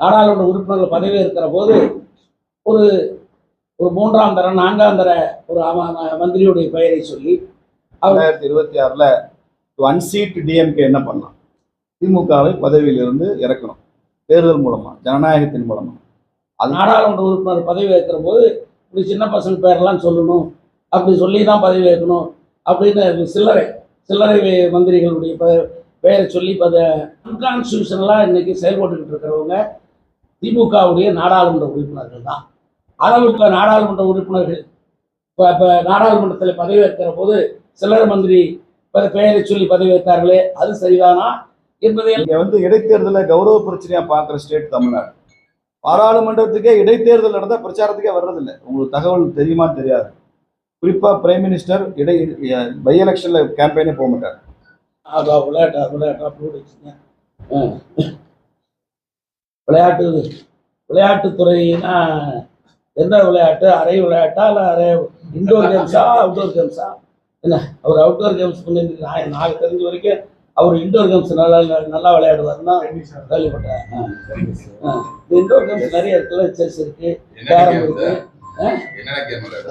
நாடாளுமன்ற உறுப்பினர்கள் பதவி இருக்கிற போது ஒரு ஒரு மூன்றாம் தர நான்காம் தர ஒரு மந்திரியுடைய பெயரை சொல்லி ரெண்டாயிரத்தி இருபத்தி ஆறுல அன்சீட் டிஎம்கே என்ன பண்ணலாம் திமுகவை பதவியிலிருந்து இறக்கணும். தேர்தல் மூலமா ஜனநாயகத்தின் மூலமா. அது நாடாளுமன்ற உறுப்பினர் பதவி ஏற்கிற போது இப்படி சின்ன பசங்க பேரெல்லாம் சொல்லணும் அப்படி சொல்லி தான் பதவி ஏற்கணும் அப்படின்னு சில்லறை சில்லறை மந்திரிகளுடைய பெயரை சொல்லி அன்கான்ஸ்டியூஷனலாக இன்னைக்கு செயல்பட்டுக்கிட்டு இருக்கிறவங்க திமுகவுடைய நாடாளுமன்ற உறுப்பினர்கள் தான். அதை விட்டு நாடாளுமன்ற உறுப்பினர்கள். இப்போ இப்போ நாடாளுமன்றத்தில் பதவி ஏற்கிற போது சில்லறை மந்திரி பெயரை சொல்லி பதவி ஏற்றார்களே அது சரிதானா என்பதை இங்க வந்து இடைத்தேர்தலை கௌரவ பிரச்சனையா பார்க்குற ஸ்டேட் தமிழ்நாடு. பாராளுமன்றத்துக்கே இடைத்தேர்தல் நடந்தா பிரச்சாரத்துக்கே வர்றதில்லை. உங்களுக்கு தகவல் தெரியுமா தெரியாது. குறிப்பா பிரைம் மினிஸ்டர் இடை பை எலெக்ஷன்ல கேம்பெயினே போக மாட்டார். விளையாட்டு விளையாட்டு விளையாட்டு விளையாட்டுத்துறைனா எந்த விளையாட்டு? அரை விளையாட்டா இல்லை அரை இன்டோர் கேம்ஸா அவுட்டோர் கேம்ஸா என்ன? அவர் அவுட்டோர் கேம்ஸ் பண்ணி நான் நான் தெரிஞ்ச வரைக்கும் அவர் இன்டோர் கேம்ஸ் நல்லா நல்லா விளையாடுவாருன்னா கேள்விப்பட்டேன். இன்டோர் கேம்ஸ் நிறைய இருக்குல்ல செஸ் இருக்கு கேரம் இருக்கு.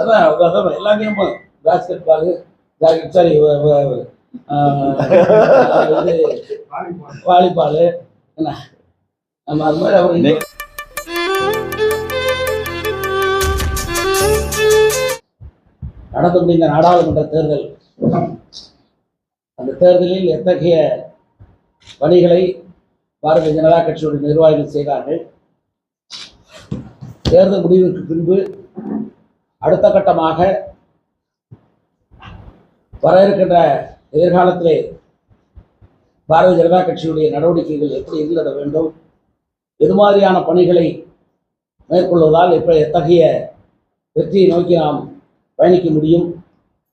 அதான் அதான் எல்லா கேமும் பாஸ்கெட் பாலு சாரி வாலிபால் என்ன? நம்ம அது மாதிரி அவர் இன்னும் நடந்து முடிந்த நாடாளுமன்ற தேர்தல். அந்த தேர்தலில் எத்தகைய பணிகளை பாரதிய ஜனதா கட்சியுடைய நிர்வாகிகள் செய்தார்கள்? தேர்தல் முடிவுக்கு பின்பு அடுத்த கட்டமாக வர இருக்கின்ற எதிர்காலத்திலே பாரதிய ஜனதா கட்சியுடைய நடவடிக்கைகள் எப்படி இருந்திட வேண்டும்? எது மாதிரியான பணிகளை மேற்கொள்வதால் இப்போ எத்தகைய வெற்றியை நோக்கி நாம் பயணிக்க முடியும்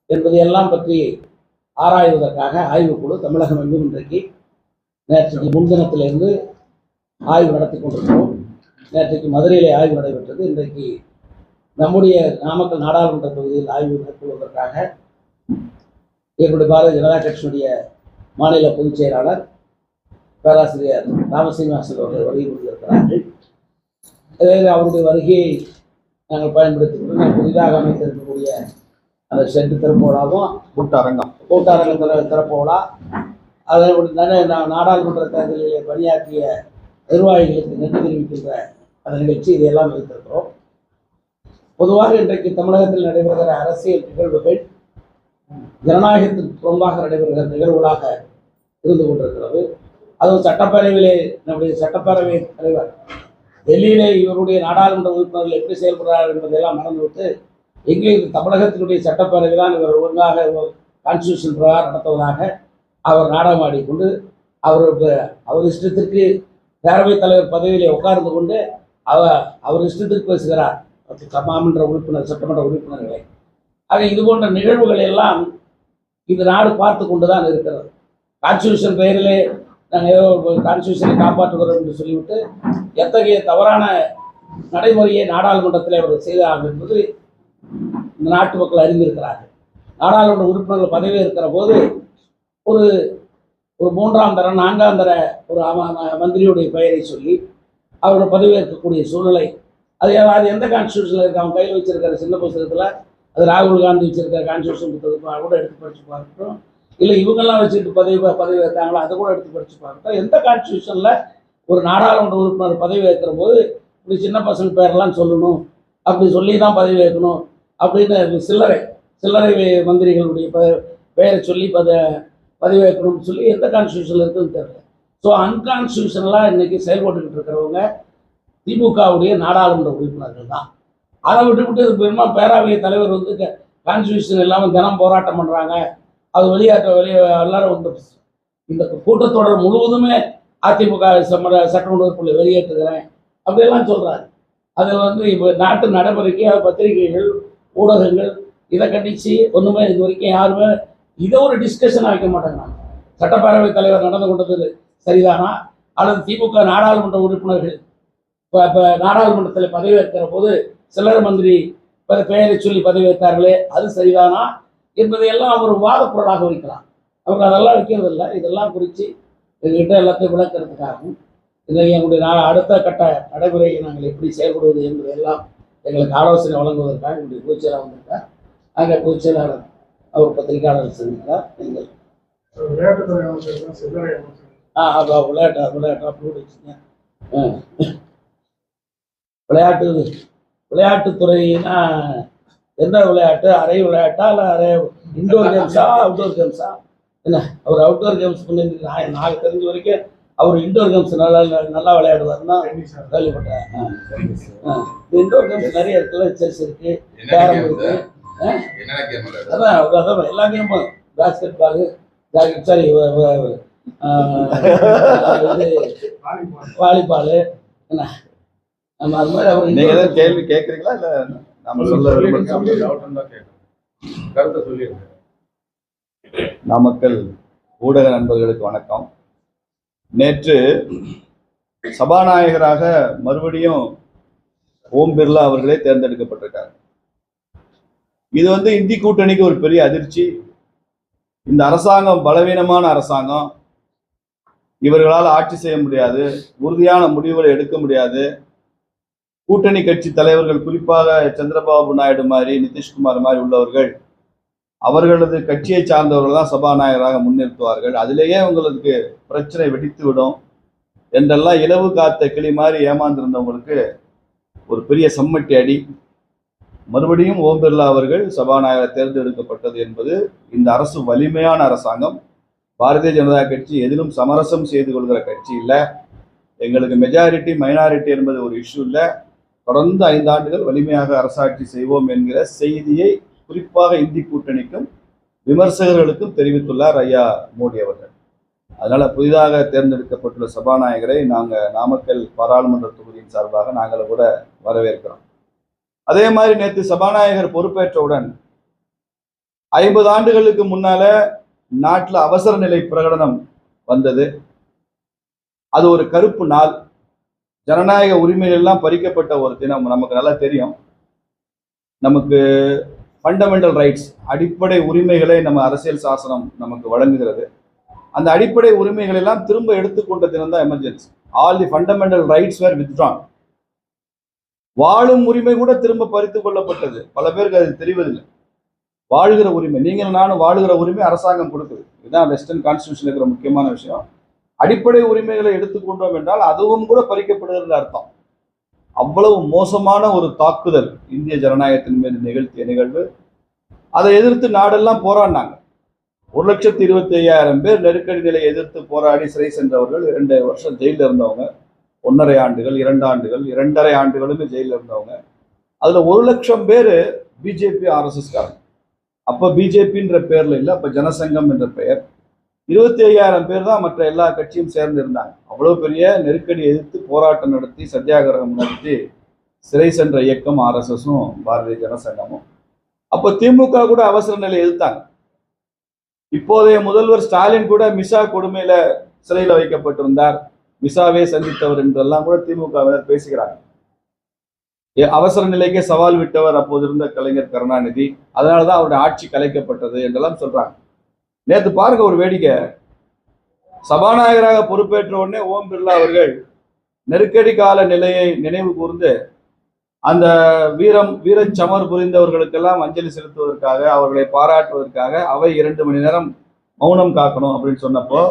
என்பதையெல்லாம் பற்றி ஆராய்வதற்காக ஆய்வுக்குழு தமிழகம் எங்கும் இன்றைக்கு நேற்றைக்கு முன்தினத்திலிருந்து ஆய்வு நடத்தி கொண்டிருக்கிறோம். நேற்றைக்கு மதுரையிலே ஆய்வு நடைபெற்றது. இன்றைக்கு நம்முடைய நாமக்கல் நாடாளுமன்ற தொகுதியில் ஆய்வு மேற்கொள்வதற்காக எங்களுடைய பாரதிய ஜனதா கட்சியினுடைய மாநில பொதுச் செயலாளர் பேராசிரியர் ராமசீனிவாசன் அவர்கள் வருகை கொண்டிருக்கிறார்கள் இதில் அவருடைய வருகையை நாங்கள் பயன்படுத்திக் கொண்டு நாங்கள் புதிதாக அமைத்திருக்கக்கூடிய அந்த ஷெட்டு திறப்போலாவும் கூட்டரங்கம். கூட்டாரங்க திற திறப்போலா அதை நாடாளுமன்ற தேர்தலிலே பணியாற்றிய நிர்வாகிகளுக்கு நன்றி தெரிவிக்கின்ற அந்த நிகழ்ச்சி இதையெல்லாம் வைத்திருக்கிறோம். பொதுவாக இன்றைக்கு தமிழகத்தில் நடைபெறுகிற அரசியல் நிகழ்வுகள் ஜனநாயகத்துக்கு புறம்பாக நடைபெறுகிற நிகழ்வுகளாக இருந்து கொண்டிருக்கிறது. அதுவும் சட்டப்பேரவையிலே நம்முடைய சட்டப்பேரவை தலைவர். டெல்லியிலே இவருடைய நாடாளுமன்ற உறுப்பினர்கள் எப்படி செயல்படுறார் என்பதையெல்லாம் மறந்துவிட்டு எங்கே தமிழகத்தினுடைய சட்டப்பேரவை தான் இவர் ஒழுங்காக கான்ஸ்டியூஷன் பிரகாரம் நடத்துவதாக அவர் நாடகம் ஆடிக்கொண்டு அவருக்கு அவர் இஷ்டத்திற்கு பேரவைத் தலைவர் பதவியிலே உட்கார்ந்து கொண்டு அவர் அவர் இஷ்டத்திற்கு பேசுகிறார். மாமன்ற உறுப்பினர் சட்டமன்ற உறுப்பினர்களை. ஆக இது போன்ற நிகழ்வுகள் எல்லாம் இந்த நாடு பார்த்து கொண்டு தான் இருக்கிறது. கான்ஸ்டியூஷன் பெயரிலே நாங்கள் ஏதோ கான்ஸ்டியூஷனை காப்பாற்றுகிறோம் என்று சொல்லிவிட்டு எத்தகைய தவறான நடைமுறையை நாடாளுமன்றத்தில் அவர்கள் செய்தார்கள் என்பது இந்த நாட்டு மக்கள் அறிந்திருக்கிறார்கள். நாடாளுமன்ற உறுப்பினர்கள் பதவி இருக்கிற போது ஒரு ஒரு மூன்றாம் தர நான்காம் தர ஒரு மந்திரியுடைய பெயரை சொல்லி அவரோட பதவியேற்கக்கூடிய சூழ்நிலை. அது அது எந்த கான்ஸ்டியூஷனில் இருக்கு? அவன் கையில் வச்சிருக்கிற சின்ன புத்தகத்தில் அது ராகுல் காந்தி வச்சிருக்கிற கான்ஸ்டியூஷன் புத்தகத்தை கூட எடுத்து படிச்சு பார்க்கட்டும் இல்லை இவங்கெல்லாம் வச்சுட்டு பதவி பதவி ஏற்றாங்களோ அதை கூட எடுத்து படிச்சு பார்த்தா எந்த கான்ஸ்டியூஷனில் ஒரு நாடாளுமன்ற உறுப்பினர் பதவி ஏற்கிற போது இப்படி சின்ன பசங்க பேரெல்லாம் சொல்லணும். அப்படி சொல்லி தான் பதவி ஏற்கணும் அப்படின்னு சில்லறை சில்லறை மந்திரிகளுடைய ப பெயரை சொல்லி பத பதவி ஏற்கணும்னு சொல்லி எந்த கான்ஸ்டியூஷனில் இருக்குன்னு தெரியல. ஸோ அன்கான்ஸ்டியூஷனலாக இன்றைக்கி செயல்பட்டுக்கிட்டு இருக்கிறவங்க திமுகவுடைய நாடாளுமன்ற உறுப்பினர்கள் தான். அதை விட்டுவிட்டு பெருமா பேராவைய தலைவர் வந்து கான்ஸ்டியூஷன் இல்லாமல் தினம் போராட்டம் பண்ணுறாங்க அது வெளியாற்ற வெளியே எல்லாரும் உண்டு இந்த கூட்டத்தொடர் முழுவதுமே அதிமுக சமர சட்டமன்ற உறுப்பினர் வெளியேற்றுகிறேன் அப்படியெல்லாம் சொல்கிறாரு அது வந்து இப்போ நாட்டு நடைமுறைக்கு பத்திரிகைகள் ஊடகங்கள் இதை கண்டித்து ஒன்றுமே இது வரைக்கும் யாருமே இதை ஒரு டிஸ்கஷன் வைக்க மாட்டாங்க சட்டப்பேரவைத் தலைவர் நடந்து கொண்டது சரிதானா? அல்லது திமுக நாடாளுமன்ற உறுப்பினர்கள் இப்போ இப்போ நாடாளுமன்றத்தில் பதவியேற்கிற போது சில்லறை மந்திரி பெயரை சொல்லி பதவி ஏற்றார்களே அது சரிதானா? என்பதையெல்லாம் அவர் வாதப் பொருளாக வைக்கலாம். அவங்க அதெல்லாம் வைக்கிறது இல்லை இதெல்லாம் குறித்து எங்ககிட்ட எல்லாத்தையும் விளக்கிறதுக்காகவும் இல்லை எங்களுடைய நான் அடுத்த கட்ட நடைமுறையை நாங்கள் எப்படி செயல்படுவது என்பதையெல்லாம் எங்களுக்கு ஆலோசனை வழங்குவதற்காக எங்களுடைய பொதுச்செயலாளர் வந்திருக்கார். அங்கே பொதுச்செயலாளர் அவர் பத்திரிகையாளர் சந்திக்கிறார் நீங்கள் விளையாட்டுத்துறை அமைச்சர் ஆ அப்போ விளையாட்டு விளையாட்டு வச்சுங்க. விளையாட்டு விளையாட்டுத்துறைனா எந்த விளையாட்டு? அரை விளையாட்டா இல்லை அரை இன்டோர் கேம்ஸா அவுட்டோர் கேம்ஸா என்ன? அவர் அவுட்டோர் கேம்ஸ் பண்ணி நான் நான் தெரிஞ்ச வரைக்கும் அவர் இன்டோர் கேம்ஸ் நல்லா நல்லா ஆடுறாரு. கேள்விப்பட்டேன். இன்டோர் கேம்ஸ் நிறைய இருக்குல்ல செஸ் இருக்கு கேரம் கேம் இருக்கு. அதான் அதான் எல்லா கேமும் basketball jacket sorry volleyball. Volleyball என்ன? நம்ம அது மாதிரி அவர் நீங்க indoor ஏதாவது games- கேள்வி கேட்கறீங்களா இல்ல? நம்ம சொல்ல நாமக்கல் ஊடக நண்பர்களுக்கு வணக்கம். நேற்று சபாநாயகராக மறுபடியும் ஓம் பிர்லா அவர்களே தேர்ந்தெடுக்கப்பட்டிருக்கார். இது வந்து இந்தி கூட்டணிக்கு ஒரு பெரிய அதிர்ச்சி. இந்த அரசாங்கம் பலவீனமான அரசாங்கம். இவர்களால் ஆட்சி செய்ய முடியாது. உறுதியான முடிவுகளை எடுக்க முடியாது. கூட்டணி கட்சி தலைவர்கள் குறிப்பாக சந்திரபாபு நாயுடு மாதிரி நிதிஷ்குமார் மாதிரி உள்ளவர்கள் அவர்களது கட்சியை சார்ந்தவர்கள் தான் சபாநாயகராக முன்னிறுத்துவார்கள். அதிலேயே உங்களுக்கு பிரச்சனை வெடித்து விடும் என்றெல்லாம் இலவு காத்த கிளி மாதிரி ஏமாந்திருந்தவங்களுக்கு ஒரு பெரிய சம்மட்டி அடி. மறுபடியும் ஓம் பிர்லா அவர்கள் சபாநாயகர் தேர்ந்தெடுக்கப்பட்டது என்பது இந்த அரசு வலிமையான அரசாங்கம். பாரதிய ஜனதா கட்சி எதிலும் சமரசம் செய்து கொள்கிற கட்சி இல்லை. எங்களுக்கு மெஜாரிட்டி மைனாரிட்டி என்பது ஒரு இஷ்யூ இல்லை. தொடர்ந்து ஐந்து ஆண்டுகள் வலிமையாக அரசாட்சி செய்வோம் என்கிற செய்தியை குறிப்பாக இந்தி கூட்டணிக்கும் விமர்சகர்களுக்கும் தெரிவித்துள்ளார் ஐயா மோடி அவர்கள். அதனால் புதிதாக தேர்ந்தெடுக்கப்பட்டுள்ள சபாநாயகரை நாங்கள் நாமக்கல் பாராளுமன்ற தொகுதியின் சார்பாக நாங்கள் கூட வரவேற்கிறோம். அதே மாதிரி நேற்று சபாநாயகர் பொறுப்பேற்றவுடன் ஐம்பது ஆண்டுகளுக்கு முன்னால நாட்டில் அவசர நிலை பிரகடனம் வந்தது. அது ஒரு கருப்பு நாள். ஜனநாயக உரிமைகள் எல்லாம் பறிக்கப்பட்ட ஒரு தினம் நமக்கு நல்லா தெரியும். நமக்கு ஃபண்டமெண்டல் ரைட்ஸ் அடிப்படை உரிமைகளை நம்ம அரசியல் சாசனம் நமக்கு வழங்குகிறது. அந்த அடிப்படை உரிமைகள் எல்லாம் திரும்ப எடுத்துக்கொண்ட தினம் தான் emergency all the fundamental rights were withdrawn வாழும் உரிமை கூட திரும்ப பறித்து கொள்ளப்பட்டது. பல பேருக்கு அது தெரிவதில்லை. வாழ்கிற உரிமை நீங்கள் நானும் வாழுகிற உரிமை அரசாங்கம் கொடுக்குது. இதுதான் வெஸ்டர்ன் கான்ஸ்டியூஷன் இருக்கிற முக்கியமான விஷயம். அடிப்படை உரிமைகளை எடுத்துக்கொண்டோம் என்றால் அதுவும் கூட பறிக்கப்படுகிறது அர்த்தம். அவ்வளவு மோசமான ஒரு தாக்குதல் இந்திய ஜனநாயகத்தின் மீது நிகழ்த்திய நிகழ்வு. அதை எதிர்த்து நாடெல்லாம் போராடினாங்க. ஒரு லட்சத்தி இருபத்தி ஐயாயிரம் பேர் நெருக்கடி நிலையை எதிர்த்து போராடி சிறை சென்றவர்கள் இரண்டு வருஷம் ஜெயிலில் இருந்தவங்க ஒன்றரை ஆண்டுகள் இரண்டு ஆண்டுகள் இரண்டரை ஆண்டுகளுமே ஜெயிலில் இருந்தவங்க. அதுல ஒரு லட்சம் பேர் பிஜேபி ஆர்எஸ்எஸ் அப்போ பிஜேபின்ற பேரில் இல்லை அப்போ ஜனசங்கம் என்ற பெயர். இருபத்தி ஐயாயிரம் பேர் தான் மற்ற எல்லா கட்சியும் சேர்ந்து இருந்தாங்க. அவ்வளோ பெரிய நெருக்கடி எதிர்த்து போராட்டம் நடத்தி சத்தியாகிரகம் நடத்தி சிறை சென்ற இயக்கம் ஆர்எஸ்எஸும் பாரதிய ஜனசங்கமும் அப்போ திமுக கூட அவசர நிலை எதிர்த்தாங்க. இப்போதைய முதல்வர் ஸ்டாலின் கூட மிசா கொடுமையில சிறையில் வைக்கப்பட்டிருந்தார். மிசாவே சந்தித்தவர் என்றெல்லாம் கூட திமுகவினர் பேசுகிறாங்க. ஏ- அவசர நிலைக்கே சவால் விட்டவர் அப்போது இருந்த கலைஞர் கருணாநிதி. அதனால தான் அவருடைய ஆட்சி கலைக்கப்பட்டது என்றெல்லாம் சொல்றாங்க. நேத்து பாருங்க ஒரு வேடிக்கை. சபாநாயகராக பொறுப்பேற்ற உடனே ஓம் பிர்லா அவர்கள் நெருக்கடி கால நிலையை நினைவு கூர்ந்து அந்த வீரம் வீரச் சமர் புரிந்தவர்களுக்கெல்லாம் அஞ்சலி செலுத்துவதற்காக அவர்களை பாராட்டுவதற்காக அவை இரண்டு மணி நேரம் மௌனம் காக்கணும் அப்படின்னு சொன்னப்போ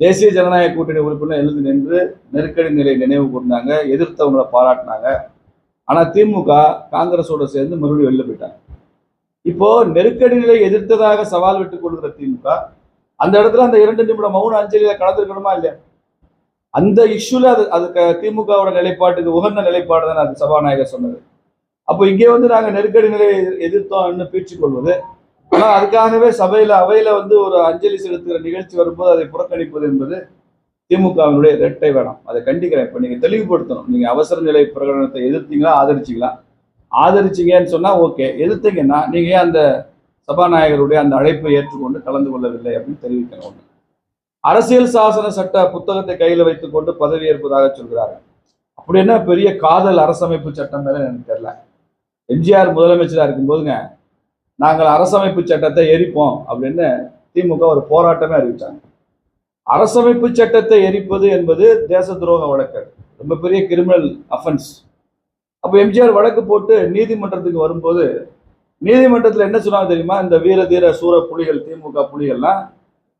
தேசிய ஜனநாயக கூட்டணி உறுப்பினர் எழுந்து நின்று நெருக்கடி நிலை நினைவு கூர்ந்தாங்க எதிர்த்தவங்களை பாராட்டினாங்க. ஆனால் திமுக காங்கிரஸோட சேர்ந்து மறுபடியும் வெளில போயிட்டாங்க. இப்போ நெருக்கடி நிலை எதிர்த்ததாக சவால் விட்டுக் கொள்கிற திமுக அந்த இடத்துல அந்த இரண்டு நிமிட மௌன அஞ்சலியில கலந்துருக்கணுமா இல்லையா? அந்த இஷ்யூல அது அதுக்கு திமுகவோட நிலைப்பாட்டுக்கு உகந்த நிலைப்பாடு தான் அது சபாநாயகர் சொன்னது. அப்போ இங்கே வந்து நாங்க நெருக்கடி நிலையை எதிர்த்தோம்னு பீச்சு கொள்வது ஆனா அதுக்காகவே சபையில அவையில வந்து ஒரு அஞ்சலி செலுத்துகிற நிகழ்ச்சி வரும்போது அதை புறக்கணிப்பது என்பது திமுகவினுடைய ரெட்டை வேணாம். அதை கண்டிக்கிறேன். இப்ப நீங்க தெளிவுபடுத்தணும். நீங்க அவசர நிலை பிரகடனத்தை எதிர்த்தீங்களா ஆதரிச்சீங்களா? ஆதரிச்சீங்கன்னு சொன்னால் ஓகே எதிர்த்தீங்கன்னா நீங்கள் ஏன் அந்த சபாநாயகருடைய அந்த அழைப்பை ஏற்றுக்கொண்டு கலந்து கொள்ளவில்லை அப்படின்னு தெரிவிக்கணும் ஒன்று அரசியல் சாசன சட்ட புத்தகத்தை கையில் வைத்துக்கொண்டு பதவியேற்பதாக சொல்கிறார்கள். அப்படி என்ன பெரிய காதல் அரசமைப்பு சட்டம் மேலே எனக்கு தெரில எம்ஜிஆர் முதலமைச்சராக இருக்கும்போதுங்க நாங்கள் அரசமைப்பு சட்டத்தை எரிப்போம் அப்படின்னு திமுக ஒரு போராட்டமே அறிவித்தாங்க அரசமைப்பு சட்டத்தை எரிப்பது என்பது தேச துரோக வழக்கு. ரொம்ப பெரிய கிரிமினல் அஃபென்ஸ் அப்போ எம்ஜிஆர் வழக்கு போட்டு நீதிமன்றத்துக்கு வரும்போது நீதிமன்றத்தில் என்ன சொன்னாங்க தெரியுமா? இந்த வீர தீர சூர புலிகள் திமுக புலிகள்லாம்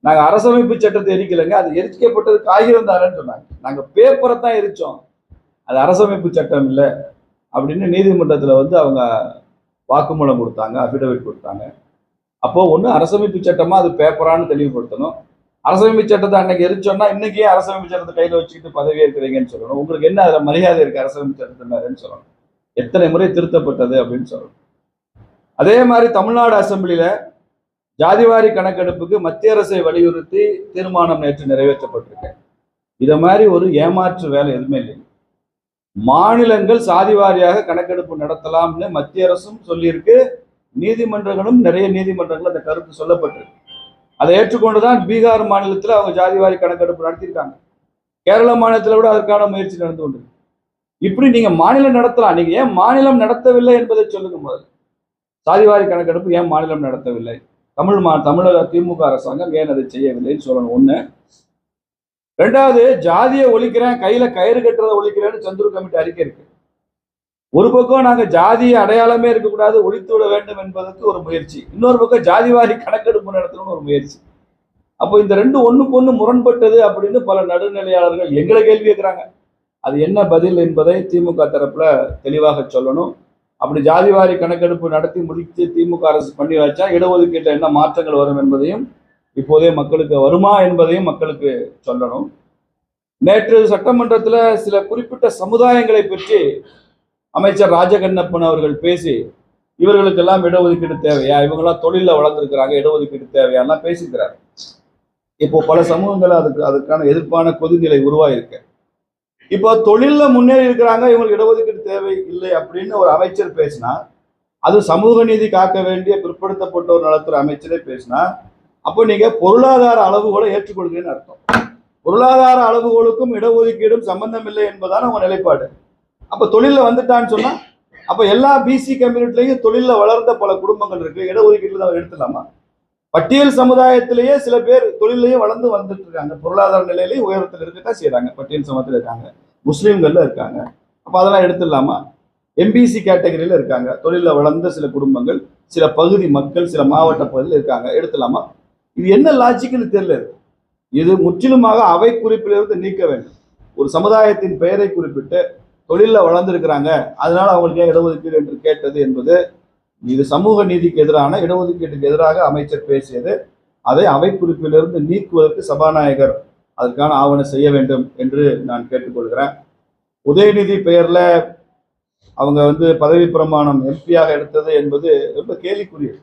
நாங்கள் அரசமைப்பு சட்டத்தை எரிக்கலைங்க அது எரிக்கப்பட்டது காகிதம் தானேன்னு சொன்னாங்க. நாங்கள் பேப்பரை தான் எரித்தோம் அது அரசமைப்பு சட்டம் இல்லை அப்படின்னு நீதிமன்றத்தில் வந்து அவங்க வாக்குமூலம் கொடுத்தாங்க அஃபிடவிட் கொடுத்தாங்க. அப்போது ஒன்று அரசமைப்பு சட்டமாக அது பேப்பரானு தெளிவுபடுத்தணும். அரசமைப்பு சட்டத்தை அன்னைக்கு எரிச்சோன்னா இன்னைக்கே அரசமைப்பு சட்டத்தை கையில் வச்சுக்கிட்டு பதவி இருக்கிறீங்கன்னு சொல்லணும். உங்களுக்கு என்ன அதில் மரியாதை இருக்குது அரசமைப்பு சட்டத்தினருன்னு சொல்லணும். எத்தனை முறை திருத்தப்பட்டது அப்படின்னு சொல்லணும். அதே மாதிரி தமிழ்நாடு அசம்பிளியில ஜாதிவாரி கணக்கெடுப்புக்கு மத்திய அரசை வலியுறுத்தி தீர்மானம் நேற்று நிறைவேற்றப்பட்டிருக்கு இதை மாதிரி ஒரு ஏமாற்று வேலை எதுவுமே இல்லை. மாநிலங்கள் சாதிவாரியாக கணக்கெடுப்பு நடத்தலாம்னு மத்திய அரசும் சொல்லியிருக்கு. நீதிமன்றங்களும் நிறைய நீதிமன்றங்கள் அந்த கருத்து சொல்லப்பட்டிருக்கு. அதை ஏற்றுக்கொண்டுதான் பீகார் மாநிலத்தில் அவங்க ஜாதிவாரி கணக்கெடுப்பு நடத்தியிருக்காங்க. கேரள மாநிலத்தில் கூட அதற்கான முயற்சி நடந்து கொண்டிருக்கு. இப்படி நீங்க மாநிலம் நடத்தலாம். நீங்க ஏன் மாநிலம் நடத்தவில்லை என்பதை சொல்லுங்க முதல்ல. சாதிவாரி கணக்கெடுப்பு ஏன் மாநிலம் நடத்தவில்லை? தமிழ் மா தமிழக திமுக அரசாங்கம் ஏன் அதை செய்யவில்லைன்னு சொல்லணும். ஒண்ணு. ரெண்டாவது ஜாதியை ஒழிக்கிறேன் கையில கயிறு கட்டுறதை ஒழிக்கிறேன்னு சந்துரு கமிட்டி அறிக்கை இருக்கு. ஒரு பக்கம் நாங்க ஜாதிய அடையாளமே இருக்கக்கூடாது ஒழித்து விட வேண்டும் என்பதற்கு ஒரு முயற்சி. இன்னொரு பக்கம் ஜாதிவாரி கணக்கெடுப்பு நடத்தணும்னு ஒரு முயற்சி. அப்போ இந்த ரெண்டு ஒண்ணுக்கு ஒண்ணு முரண்பட்டது அப்படின்னு பல நடுநிலையாளர்கள் எங்களை கேள்வி கேட்கிறாங்க. அது என்ன பதில் என்பதை திமுக தரப்புல தெளிவாக சொல்லணும். அப்படி ஜாதிவாரி கணக்கெடுப்பு நடத்தி முடித்து திமுக அரசு பண்ணி வச்சா இடஒதுக்கீட்டில் என்ன மாற்றங்கள் வரும் என்பதையும் இப்போதே மக்களுக்கு வருமா என்பதையும் மக்களுக்கு சொல்லணும். நேற்று சட்டமன்றத்தில் சில குறிப்பிட்ட சமுதாயங்களை பற்றி அமைச்சர் ராஜகண்ணப்பன் அவர்கள் பேசி இவர்களுக்கெல்லாம் இடஒதுக்கீடு தேவையா? இவங்கெல்லாம் தொழிலில் வளர்ந்துருக்கிறாங்க இடஒதுக்கீடு தேவையாலாம் பேசிக்கிறார். இப்போ பல சமூகங்கள் அதுக்கு அதுக்கான எதிர்ப்பான கொதிநிலை உருவாயிருக்கு. இப்போ தொழிலில் முன்னேறி இருக்கிறாங்க இவங்களுக்கு இடஒதுக்கீடு தேவை இல்லை அப்படின்னு ஒரு அமைச்சர் பேசினா அது சமூக நீதி காக்க வேண்டிய பிற்படுத்தப்பட்டோர் நலத்துறை அமைச்சரே பேசினா அப்போ நீங்கள் பொருளாதார அளவுகோலை ஏற்றுக்கொள்கிறேன்னு அர்த்தம். பொருளாதார அளவுகோலுக்கும் இடஒதுக்கீடும் சம்பந்தம் இல்லை என்பதான உங்கள் நிலைப்பாடு. அப்போ தொழிலில் வந்துட்டான்னு சொன்னால் அப்போ எல்லா பிசி கம்யூனிட்டிலையும் தொழிலில் வளர்ந்த பல குடும்பங்கள் இருக்கு. இடஒதுக்கீட்டுல தான் எடுத்துலாமா பட்டியல் சமுதாயத்திலேயே சில பேர் தொழிலையும் வளர்ந்து வந்துட்டு இருக்காங்க பொருளாதார நிலையிலேயே உயரத்தில் இருக்கத்தான் செய்கிறாங்க பட்டியல் சமூகத்தில் இருக்காங்க. முஸ்லீம்கள்ல இருக்காங்க. அப்போ அதெல்லாம் எடுத்துடலாமா? எம்பிசி கேட்டகரியில இருக்காங்க. தொழிலில் வளர்ந்த சில குடும்பங்கள் சில பகுதி மக்கள் சில மாவட்ட பகுதியில் இருக்காங்க. எடுத்துலாமா இது என்ன லாஜிக்னு தெரியல இது. இது முற்றிலுமாக அவை குறிப்பிலிருந்து நீக்க வேண்டும். ஒரு சமுதாயத்தின் பெயரை குறிப்பிட்டு தொழிலில் வளர்ந்துருக்கிறாங்க. அதனால அவங்களுக்கு ஏன் இடஒதுக்கீடு என்று கேட்டது என்பது இது சமூக நீதிக்கு எதிரான இடஒதுக்கீட்டுக்கு எதிராக அமைச்சர் பேசியது அதை அவை குறிப்பிலிருந்து நீக்குவதற்கு சபாநாயகர் அதற்கான ஆவணம் செய்ய வேண்டும் என்று நான் கேட்டுக்கொள்கிறேன். உதயநிதி பெயரில் அவங்க வந்து பதவி பிரமாணம் எம்பியாக எடுத்தது என்பது ரொம்ப கேலிக்குரியது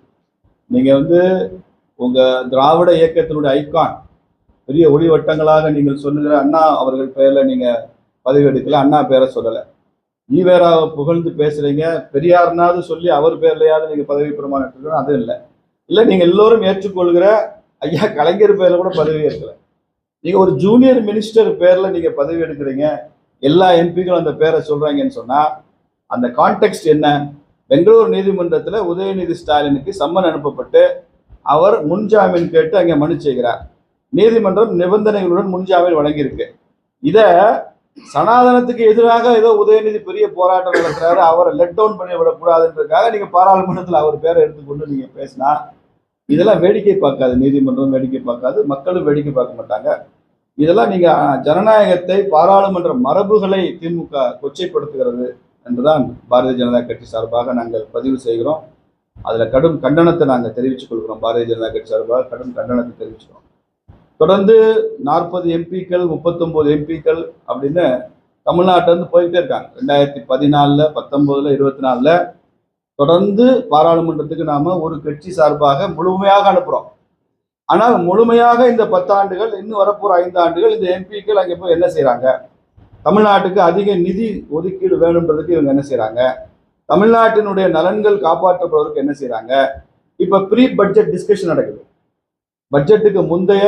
நீங்கள் வந்து உங்கள் திராவிட இயக்கத்தினுடைய ஐகான் பெரிய ஒளிவட்டங்களாக நீங்கள் சொல்லுகிற அண்ணா அவர்கள் பெயரில் நீங்கள் பதவி எடுக்கல அண்ணா பேரை சொல்லலை. ஈவேராவை புகழ்ந்து பேசுறீங்க. பெரியார்னாவது சொல்லி அவர் பேர்லையாவது நீங்க பதவி பிரமாணம் எடுத்துக்கணும் அது இல்லை. இல்லை நீங்க எல்லோரும் ஏற்றுக்கொள்கிற ஐயா கலைஞர் பேர்ல கூட பதவி எடுக்கல நீங்க ஒரு ஜூனியர் மினிஸ்டர் பேர்ல நீங்க பதவி எடுக்கிறீங்க. எல்லா எம்பிக்களும் அந்த பேரை சொல்றாங்கன்னு சொன்னா அந்த கான்டெக்ட் என்ன? பெங்களூர் நீதிமன்றத்தில் உதயநிதி ஸ்டாலினுக்கு சம்மன் அனுப்பப்பட்டு அவர் முன்ஜாமீன் கேட்டு அங்கே மனு செய்கிறார். நீதிமன்றம் நிபந்தனைகளுடன் முன்ஜாமீன் வழங்கியிருக்கு. இதை சனாதனத்துக்கு எதிராக ஏதோ உதயநிதி பெரிய போராட்டம் நடத்துறாரு அவரை லெட் டவுன் பண்ணி விடக்கூடாதுன்றதுக்காக நீங்க பாராளுமன்றத்தில் அவர் பேரை எடுத்துக்கொண்டு நீங்க பேசினா இதெல்லாம் வேடிக்கை பார்க்காது நீதிமன்றம் வேடிக்கை பார்க்காது மக்களும் வேடிக்கை பார்க்க மாட்டாங்க. இதெல்லாம் நீங்க ஜனநாயகத்தை பாராளுமன்ற மரபுகளை திமுக கொச்சைப்படுத்துகிறது என்றுதான் பாரதிய ஜனதா கட்சி சார்பாக நாங்கள் பதிவு செய்கிறோம். அதுல கடும் கண்டனத்தை நாங்கள் தெரிவித்துக் கொள்கிறோம் பாரதிய ஜனதா கட்சி சார்பாக கடும் கண்டனத்தை தெரிவிச்சுக்கிறோம். தொடர்ந்து நாற்பது எம்பிக்கள் முப்பத்தொம்போது எம்பிக்கள் அப்படின்னு தமிழ்நாட்டிலேருந்து போயிட்டே இருக்காங்க. ரெண்டாயிரத்தி பதினாலில் பத்தொம்போதில் இருபத்தி நாலில் தொடர்ந்து பாராளுமன்றத்துக்கு நாம் ஒரு கட்சி சார்பாக முழுமையாக அனுப்புகிறோம் ஆனால் முழுமையாக இந்த பத்தாண்டுகள் இன்னும் வரப்போகிற ஐந்து ஆண்டுகள் இந்த எம்பிக்கள் அங்கே போய் என்ன செய்கிறாங்க தமிழ்நாட்டுக்கு அதிக நிதி ஒதுக்கீடு வேணுன்றதுக்கு இவங்க என்ன செய்கிறாங்க தமிழ்நாட்டினுடைய நலன்கள் காப்பாற்றப்படுவதற்கு என்ன செய்கிறாங்க இப்போ ப்ரீ பட்ஜெட் டிஸ்கஷன் நடக்குது. பட்ஜெட்டுக்கு முந்தைய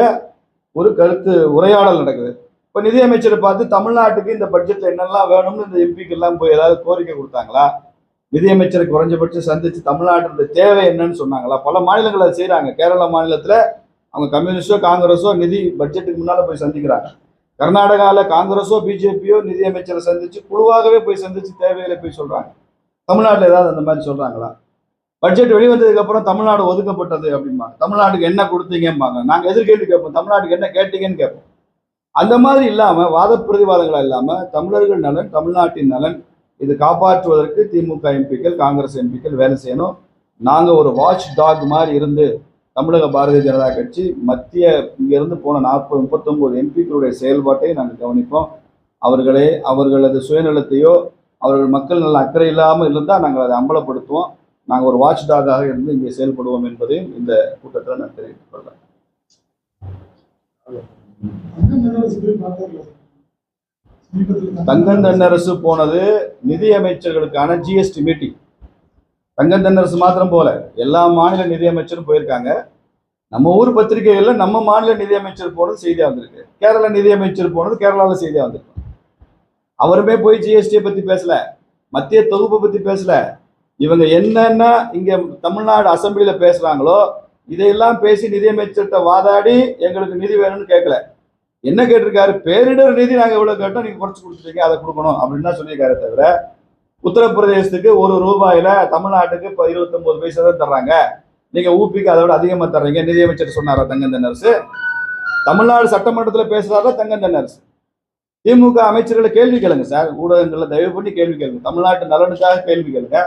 ஒரு கருத்து உரையாடல் நடக்குது. இப்போ நிதியமைச்சரை பார்த்து தமிழ்நாட்டுக்கு இந்த பட்ஜெட்ல என்னெல்லாம் வேணும்னு இந்த எம்பிக்கெல்லாம் போய் ஏதாவது கோரிக்கை கொடுத்தாங்களா? நிதியமைச்சரை குறைஞ்சபட்சம் சந்திச்சு தமிழ்நாட்டினுடைய தேவை என்னன்னு சொன்னாங்களா? பல மாநிலங்கள் அதை செய்றாங்க. கேரள மாநிலத்தில் அவங்க கம்யூனிஸ்டோ காங்கிரஸோ நிதி பட்ஜெட்டுக்கு முன்னால் போய் சந்திக்கிறாங்க. கர்நாடகாவில் காங்கிரஸோ பிஜேபியோ நிதியமைச்சரை சந்தித்து சந்திச்சு குழுவாகவே போய் சந்திச்சு தேவைகளை போய் சொல்கிறாங்க தமிழ்நாட்டில் ஏதாவது அந்த மாதிரி சொல்கிறாங்களா பட்ஜெட் வெளிவந்ததுக்கு அப்புறம் தமிழ்நாடு ஒதுக்கப்பட்டது அப்படிம்பாங்க. தமிழ்நாட்டுக்கு என்ன கொடுத்தீங்கம்பாங்க. நாங்கள் எதிர்கேள்வி கேட்போம். தமிழ்நாட்டுக்கு என்ன கேட்டீங்கன்னு கேட்போம். அந்த மாதிரி இல்லாமல் வாத பிரதிவாதங்கள் இல்லாமல் தமிழர்கள் நலன் தமிழ்நாட்டின் நலன் இது காப்பாற்றுவதற்கு திமுக எம்பிக்கள் காங்கிரஸ் எம்பிக்கள் வேலை செய்யணும். நாங்கள் ஒரு வாட்ச் டாக் மாதிரி இருந்து தமிழக பாரதிய ஜனதா கட்சி மத்திய இங்கிருந்து போன நாற்பது முப்பத்தொம்போது எம்பிக்களுடைய செயல்பாட்டை நாங்கள் கவனிப்போம். அவர்களே அவர்களது சுயநலத்தையோ அவர்கள் மக்கள் நல்ல அக்கறை இல்லாமல் இருந்தால் நாங்கள் அதை அம்பலப்படுத்துவோம். நாங்கள் ஒரு வாட்ச் டாகாக இருந்து இங்கே செயல்படுவோம் என்பதையும் இந்த கூட்டத்தில் நான் தெரிவித்துக் கொள்கிறேன். தங்கம் தென்னரசு போனது நிதி அமைச்சர்களுக்கான ஜிஎஸ்டி மீட்டிங் தங்கம் தென்னரசு மாத்திரம் போல எல்லா மாநில நிதி அமைச்சரும் போயிருக்காங்க. நம்ம ஊர் பத்திரிகைகளில் நம்ம மாநில நிதி அமைச்சர் போனது செய்தியா வந்திருக்கு. கேரள நிதி அமைச்சர் போனது கேரளால செய்தியாக வந்திருக்கு. அவருமே போய் ஜிஎஸ்டியை பத்தி பேசல. மத்திய தொகுப்பை பத்தி பேசல. இவங்க என்னென்ன இங்கே தமிழ்நாடு அசம்பிளியில் பேசுகிறாங்களோ இதையெல்லாம் பேசி நிதியமைச்சர்கிட்ட வாதாடி எங்களுக்கு நிதி வேணும்னு கேட்கல. என்ன கேட்டிருக்காரு? பேரிடர் நிதி நாங்கள் இவ்வளோ கேட்டோம் நீங்கள் குறைச்சி கொடுத்துருக்கீங்க அதை கொடுக்கணும் அப்படின்னு தான் சொல்லியிருக்காரு தவிர உத்தரப்பிரதேசத்துக்கு ஒரு ரூபாயில் தமிழ்நாட்டுக்கு இப்போ இருபத்தொம்போது பைசா தான் தர்றாங்க. நீங்கள் ஊபிக்கு அதை விட அதிகமாக தர்றீங்க நிதியமைச்சர் சொன்னாரா தங்கம் தென்னரசு தமிழ்நாடு சட்டமன்றத்தில் பேசுகிறாரா தங்கம் தென்னரசு திமுக அமைச்சர்களை கேள்வி கேளுங்க சார் ஊடகங்களில் தயவு பண்ணி கேள்வி கேளுங்க. தமிழ்நாட்டு நலனுக்காக கேள்வி கேளுங்க.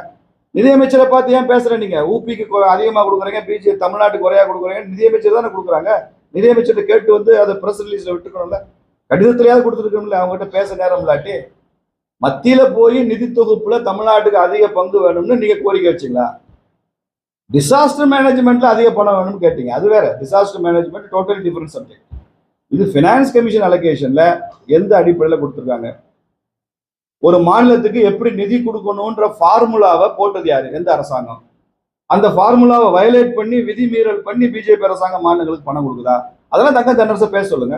நிதியமைச்சரை பார்த்து ஏன் பேசுகிறேன் நீங்கள் ஊபிக்கு அதிகமாக கொடுக்குறீங்க பிஜே தமிழ்நாட்டுக்கு குறையாக கொடுக்குறீங்க. நிதியமைச்சர் தானே கொடுக்குறாங்க. நிதியமைச்சர்கிட்ட கேட்டு வந்து அதை ப்ரெஸ் ரிலீஸில் விட்டுக்கணும்ல. கடிதத்திலேயாவது கொடுத்துருக்கணும்ல அவங்ககிட்ட பேச நேரம் இல்லாட்டி. மத்தியில் போய் நிதி தொகுப்பில் தமிழ்நாட்டுக்கு அதிக பங்கு வேணும்னு நீங்கள் கோரிக்கை வச்சிங்களா? டிசாஸ்டர் மேனேஜ்மெண்ட்டில் அதிக பணம் வேணும்னு கேட்டீங்க. அது வேற. Disaster management totally different subject இது ஃபினான்ஸ் கமிஷன் அலோகேஷனில் எந்த அடிப்படையில் கொடுத்துருக்காங்க? ஒரு மாநிலத்துக்கு எப்படி நிதி கொடுக்கணுன்ற ஃபார்முலாவை போட்டது யாரு? எந்த அரசாங்கம்? அந்த ஃபார்முலாவை வயலேட் பண்ணி விதி மீறல் பண்ணி பிஜேபி அரசாங்கம் மாநிலங்களுக்கு பணம் கொடுக்குதா? அதெல்லாம் தங்க தென்னரசை பேச சொல்லுங்க.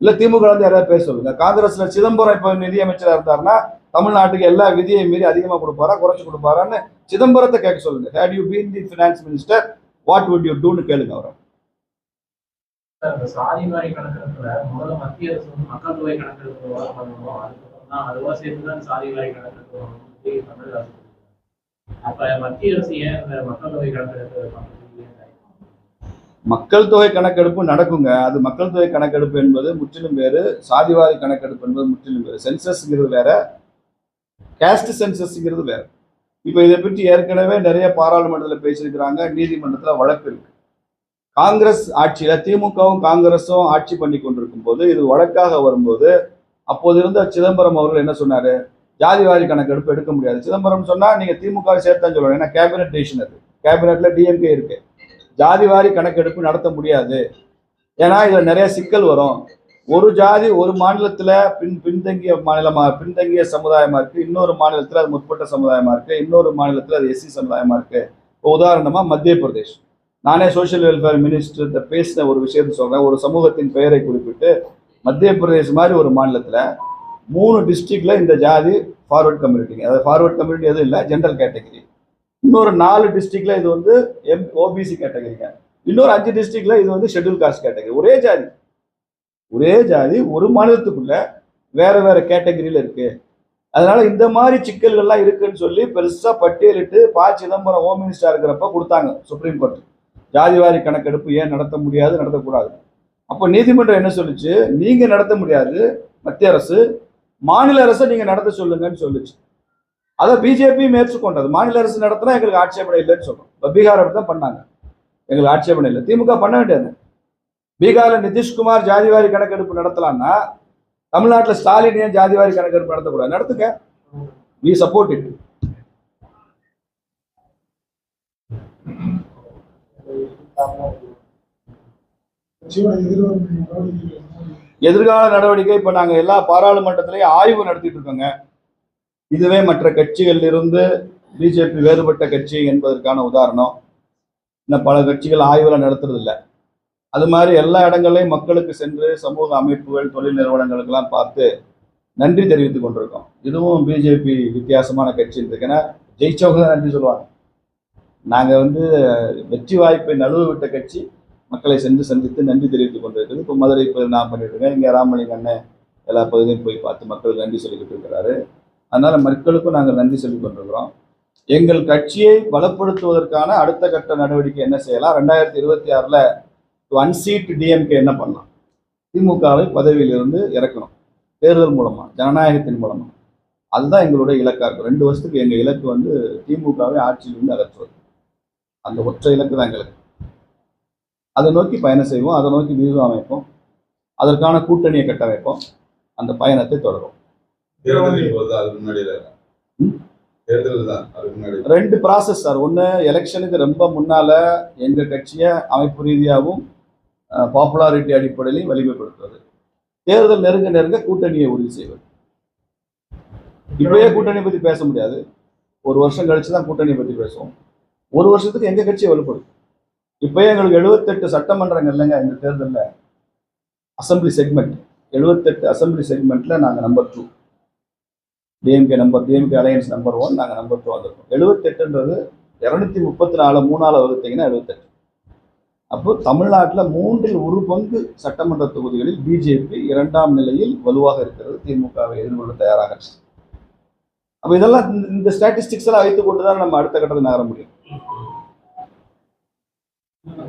இல்ல திமுக வந்து யாராவது பேச சொல்லுங்க. காங்கிரஸ்ல சிதம்பரம் இப்ப நிதியமைச்சரா இருந்தாருன்னா தமிழ்நாட்டுக்கு எல்லா விதியை மீறி அதிகமா கொடுப்பாரா குறைச்சு கொடுப்பாரான்னு சிதம்பரத்தை கேட்க சொல்லுங்க. Had you been the finance minister what would you டூன்னு கேளுங்க அவரை. சாதி வாரி கணக்கெடுப்புல முதல்ல மத்திய அரசு வந்து மக்கள் தொகை கணக்கெடுப்பு அதுவா சேர்ந்துதான் சாதி வாரி கணக்கெடுப்பு தமிழக அரசு அப்ப மத்திய அரசு ஏன் மக்கள் தொகை கணக்கெடுப்பு மக்கள் தொகை கணக்கெடுப்பு நடக்குங்க. அது மக்கள் தொகை கணக்கெடுப்பு என்பது முற்றிலும் வேறு சாதிவாரி கணக்கெடுப்பு என்பது முற்றிலும் வேறு. சென்சஸ்ங்கிறது வேற கேஸ்ட் சென்சஸ்ங்கிறது வேற. இப்போ இதை பற்றி ஏற்கனவே நிறைய பாராளுமன்றத்தில் பேசியிருக்கிறாங்க. நீதிமன்றத்தில் வழக்கு இருக்கு. காங்கிரஸ் ஆட்சியில திமுகவும் காங்கிரஸும் ஆட்சி பண்ணி கொண்டிருக்கும் போது இது வழக்காக வரும்போது அப்போது இருந்த சிதம்பரம் அவர்கள் என்ன சொன்னாரு? ஜாதிவாரி கணக்கெடுப்பு எடுக்க முடியாது. சிதம்பரம் சொன்னா நீங்க திமுக சேர்த்தான் சொல்லணும். ஏன்னா கேபினட் டேஷன் அது. கேபினட்ல டிஎம்கே இருக்கு. ஜாதிவாரி கணக்கெடுப்பு நடத்த முடியாது. ஏன்னா இதுல நிறைய சிக்கல் வரும். ஒரு ஜாதி ஒரு மாநிலத்துல பின் பின்தங்கிய மாநிலமா பின்தங்கிய சமுதாயமா இருக்கு. இன்னொரு மாநிலத்துல அது முற்பட்ட சமுதாயமா இருக்கு. இன்னொரு மாநிலத்துல அது எஸ்சி சமுதாயமா இருக்கு. இப்போ உதாரணமா மத்திய பிரதேஷ். நானே சோஷியல் வெல்ஃபேர் மினிஸ்டர்கிட்ட பேசின ஒரு விஷயத்த சொல்றேன். ஒரு சமூகத்தின் பெயரை குறிப்பிட்டு மத்திய பிரதேஷ் மாதிரி ஒரு மாநிலத்தில் மூணு டிஸ்ட்ரிக்டில் இந்த ஜாதி ஃபார்வர்ட் கம்யூனிட்டிங்க அதாவது ஃபார்வர்ட் கம்யூனிட்டி எதுவும் இல்லை ஜென்ரல் கேட்டகரி இன்னொரு நாலு டிஸ்ட்ரிக்டில் இது வந்து எம் ஓபிசி கேட்டகரிங்க இன்னொரு அஞ்சு டிஸ்ட்ரிக்டில் இது வந்து ஷெட்யூல் காஸ்ட் கேட்டகரி ஒரே ஜாதி. ஒரே ஜாதி ஒரு மாநிலத்துக்குள்ள வேற வேற கேட்டகரியில் இருக்கு. அதனால இந்த மாதிரி சிக்கல்கள்லாம் இருக்குன்னு சொல்லி பெருசாக பட்டியலிட்டு ப சிதம்பரம் ஹோம் மினிஸ்டரா இருக்கிறப்ப கொடுத்தாங்க சுப்ரீம் கோர்ட் ஜாதிவாரி கணக்கெடுப்பு ஏன் நடத்த முடியாது நடத்தக்கூடாது. அப்போ நீதிமன்றம் என்ன சொல்லுச்சு? நீங்க நடத்த முடியாது மத்திய அரசு. மாநில அரசை நீங்க நடத்த சொல்லுங்கன்னு சொல்லுச்சு. அதை பிஜேபி மேற்கொண்டது மாநில அரசு நடத்தினா எங்களுக்கு ஆட்சேபனை இல்லைன்னு சொல்றோம். இப்போ பீகார் அப்படி தான் பண்ணாங்க. எங்களுக்கு ஆட்சேபனை இல்லை. திமுக பண்ண வேண்டியது. பீகார்ல நிதிஷ்குமார் ஜாதிவாரி கணக்கெடுப்பு நடத்தலான்னா தமிழ்நாட்டில் ஸ்டாலின் ஏன் ஜாதிவாரி கணக்கெடுப்பு நடத்தக்கூடாது? நடத்துங்க. We support it Thank you. எதிர்கால நடவடிக்கை இப்போ நாங்கள் எல்லா பாராளுமன்றத்திலையும் ஆய்வு நடத்திட்டு இருக்கோங்க. இதுவே மற்ற கட்சிகளில் இருந்து பிஜேபி வேறுபட்ட கட்சி என்பதற்கான உதாரணம். இன்னும் பல கட்சிகள் ஆய்வுல நடத்துறது இல்ல அது மாதிரி எல்லா இடங்களையும் மக்களுக்கு சென்று சமூக அமைப்புகள் தொழில் நிறுவனங்களுக்கெல்லாம் பார்த்து நன்றி தெரிவித்துக் கொண்டிருக்கோம். இதுவும் பிஜேபி வித்தியாசமான கட்சி இருக்குன்னா ஜெயிச்சவங்க தான் நன்றி சொல்லுவாங்க. நாங்கள் வந்து வெற்றி வாய்ப்பை நழுவ விட்ட கட்சி மக்களை சென்று சந்தித்து நன்றி தெரிவித்துக் கொண்டிருக்கிறது. இப்போ மதுரை இப்போ நான் பண்ணிட்டு இருக்கேன். இங்கே ராமலிங்க அண்ணன் எல்லா பகுதியும் போய் பார்த்து மக்களுக்கு நன்றி சொல்லிக்கிட்டு இருக்கிறாரு. அதனால் மக்களுக்கும் நாங்கள் நன்றி சொல்லிக் கொண்டிருக்கிறோம். எங்கள் கட்சியை பலப்படுத்துவதற்கான அடுத்த கட்ட நடவடிக்கை என்ன செய்யலாம்? ரெண்டாயிரத்தி இருபத்தி ஆறில் அன்சீட் டிஎம்கே என்ன பண்ணலாம்? திமுகவை பதவியிலிருந்து இறக்கணும். தேர்தல் மூலமாக ஜனநாயகத்தின் மூலமாக அதுதான் எங்களுடைய இலக்காக இருக்கும். ரெண்டு வருஷத்துக்கு எங்கள் இலக்கு வந்து திமுகவை ஆட்சியிலிருந்து அகற்றுவது. அந்த ஒற்றை இலக்கு தான் எங்களுக்கு. அதை நோக்கி பயணம் செய்வோம் அதை நோக்கி வியூகம் அமைப்போம். அதற்கான கூட்டணியை கட்டமைப்போம் அந்த பயணத்தை தொடரும். ரெண்டு ப்ராசஸ் சார். ஒன்று எலெக்ஷனுக்கு ரொம்ப முன்னால எங்க கட்சியை அமைப்பு ரீதியாகவும் பாப்புலாரிட்டி அடிப்படையிலையும் வலிமைப்படுத்துவது. தேர்தல் நெருங்க நெருங்க கூட்டணியை உறுதி செய்வது. இப்பயே கூட்டணி பத்தி பேச முடியாது. ஒரு வருஷம் கழிச்சு தான் கூட்டணியை பத்தி பேசுவோம். ஒரு வருஷத்துக்கு எங்க கட்சியை வலுப்படும் இப்போ எங்களுக்கு எழுபத்தெட்டு சட்டமன்றங்கள் இல்லைங்க இந்த தேர்தலில். அசம்பிளி செக்மெண்ட் எழுபத்தெட்டு அசம்பிளி செக்மெண்ட்ல நாங்கள் number two DMK number DMK alliance number one நாங்கள் நம்பர் டூ வந்திருக்கோம். எழுபத்தெட்டுன்றது இரநூத்தி முப்பத்தி நாலு மூணாவில் வகுத்தீங்கன்னா எழுபத்தெட்டு அப்போ தமிழ்நாட்டில் மூன்றில் ஒரு பங்கு சட்டமன்ற தொகுதிகளில் பிஜேபி இரண்டாம் நிலையில் வலுவாக இருக்கிறது திமுகவை எதிர்கொள்ள தயாராக. அப்போ இதெல்லாம் இந்த- இந்த ஸ்டாட்டிஸ்டிக்ஸ் எல்லாம் வைத்துக் கொண்டு தான் நம்ம அடுத்த கட்டத்தில் நகர முடியும்.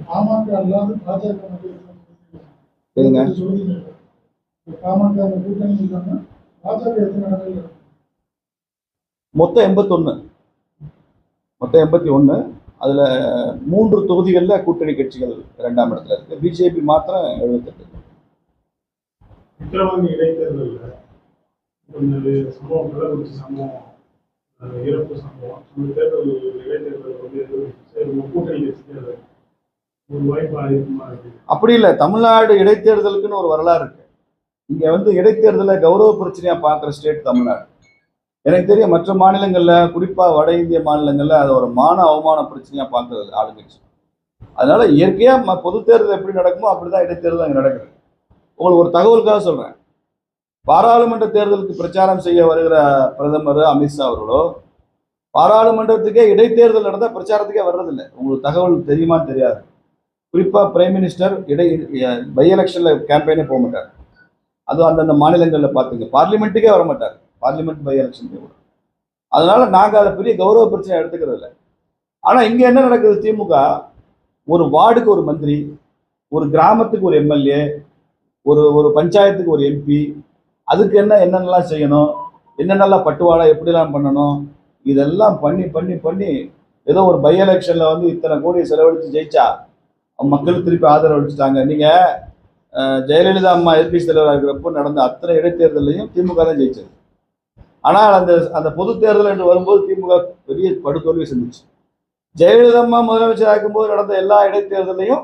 பாமக அல்லாது பாஜக சரிங்க பாமக கூட்டணி பாஜக எத்தனை இடங்கள் இருக்கு? மொத்தம் எண்பத்தொன்று மொத்தம் எண்பத்தி ஒன்று அதில் மூன்று தொகுதிகளில் கூட்டணி கட்சிகள் இரண்டாம் இடத்துல இருக்கு. பிஜேபி மாத்திரம் எழுபத்தெட்டு. விக்கிரவாண்டி இடைத்தேர்தலில் இறப்பு சம்பவம். அந்த தேர்தல் இடைத்தேர்தல் வந்து கூட்டணி கட்சி தேர்தல் ஒரு வாய்ப்பு அதிகமா இருக்கு அப்படி இல்லை தமிழ்நாடு இடைத்தேர்தலுக்குன்னு ஒரு வரலாறு இருக்கு. இங்க வந்து இடைத்தேர்தலை கௌரவ பிரச்சனையா பார்க்குற ஸ்டேட் தமிழ்நாடு. எனக்கு தெரியும் மற்ற மாநிலங்கள்ல குறிப்பா வட இந்திய மாநிலங்கள்ல அது ஒரு மான அவமான பிரச்சனையா பார்க்கறது ஆளுங்கட்சி. அதனால இயற்கையா ம- பொது தேர்தல் எப்படி நடக்குமோ அப்படிதான் இடைத்தேர்தல் அங்க நடக்குது. உங்களுக்கு ஒரு தகவலுக்காக சொல்றேன். பாராளுமன்ற தேர்தலுக்கு பிரச்சாரம் செய்ய வருகிற பிரதமர் அமித்ஷா அவர்களோ பாராளுமன்றத்துக்கே இடைத்தேர்தல் நடந்தால் பிரச்சாரத்துக்கே வர்றதில்லை. உங்களுக்கு தகவல் தெரியுமான்னு தெரியாது. குறிப்பாக பிரைம் மினிஸ்டர் இடை பை எலெக்ஷனில் கேம்பெயினே போக மாட்டார். அதுவும் அந்தந்த மாநிலங்களில் பார்த்துங்க. பார்லிமெண்ட்டுக்கே வர மாட்டார். பார்லிமெண்ட் பை எலெக்ஷனுக்கே கூட அதனால் நாங்கள் அதை பெரிய கௌரவ பிரச்சனை எடுத்துக்கிறது இல்லை. இங்கே என்ன நடக்குது திமுக? ஒரு வார்டுக்கு ஒரு மந்திரி ஒரு கிராமத்துக்கு ஒரு எம்எல்ஏ ஒரு ஒரு பஞ்சாயத்துக்கு ஒரு எம்பி அதுக்கு என்ன என்னென்னலாம் செய்யணும் என்னென்னலாம் பட்டுவாடா எப்படிலாம் பண்ணணும் இதெல்லாம் பண்ணி பண்ணி பண்ணி ஏதோ ஒரு பை எலெக்ஷனில் வந்து இத்தனை கோடியை செலவழித்து ஜெயிச்சா மக்கள் திருப்பி ஆதரவு அளிச்சிட்டாங்க. நீங்க ஜெயலலிதா அம்மா எல்பி தலைவராக இருக்கிறப்போ நடந்த அத்தனை இடைத்தேர்தலையும் திமுக தான் ஜெயிச்சது. ஆனால் அந்த அந்த பொது தேர்தல் என்று வரும்போது திமுக பெரிய படுதோல்வி சந்திச்சு. ஜெயலலிதா அம்மா முதலமைச்சர் ஆக்கும்போது நடந்த எல்லா இடைத்தேர்தலையும்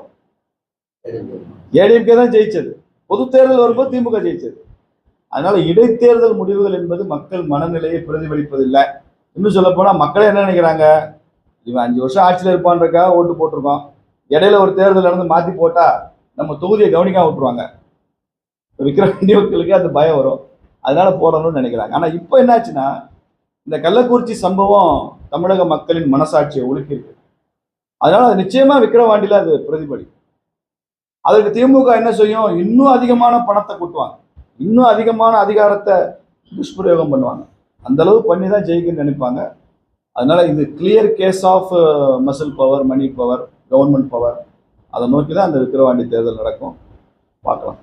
ஏடிஎம்கே தான் ஜெயிச்சது. பொது தேர்தல் வரும்போது திமுக ஜெயிச்சது. அதனால இடைத்தேர்தல் முடிவுகள் என்பது மக்கள் மனநிலையை பிரதிபலிப்பதில்லை. இன்னும் சொல்ல போனா மக்களே என்ன நினைக்கிறாங்க? இவன் அஞ்சு வருஷம் ஆட்சியில் இருப்பான்றக்காக ஓட்டு போட்டிருக்கோம் இடையில ஒரு தேர்தல் நடந்து மாத்தி போட்டா நம்ம தொகுதியை கவனிக்காம விட்டுருவாங்க. விக்கிரவாண்டி மக்களுக்கு அந்த பயம் வரும். அதனால போடணும்னு நினைக்கிறாங்க. ஆனா இப்போ என்னாச்சுன்னா இந்த கள்ளக்குறிச்சி சம்பவம் தமிழக மக்களின் மனசாட்சியை ஒழுக்கிருக்கு அதனால அது நிச்சயமா விக்ரவாண்டியில் அது பிரதிபலி. அதற்கு திமுக என்ன செய்யும்? இன்னும் அதிகமான பணத்தை கூட்டுவாங்க. இன்னும் அதிகமான அதிகாரத்தை துஷ்பிரயோகம் பண்ணுவாங்க. அந்த அளவு பண்ணி தான் ஜெயிக்கணும்னு நினைப்பாங்க. அதனால இது clear case of muscle power money power government power அதை நோக்கி தான் அந்த விக்கிரவாண்டி தேர்தல் நடக்கும். பார்க்கலாம்.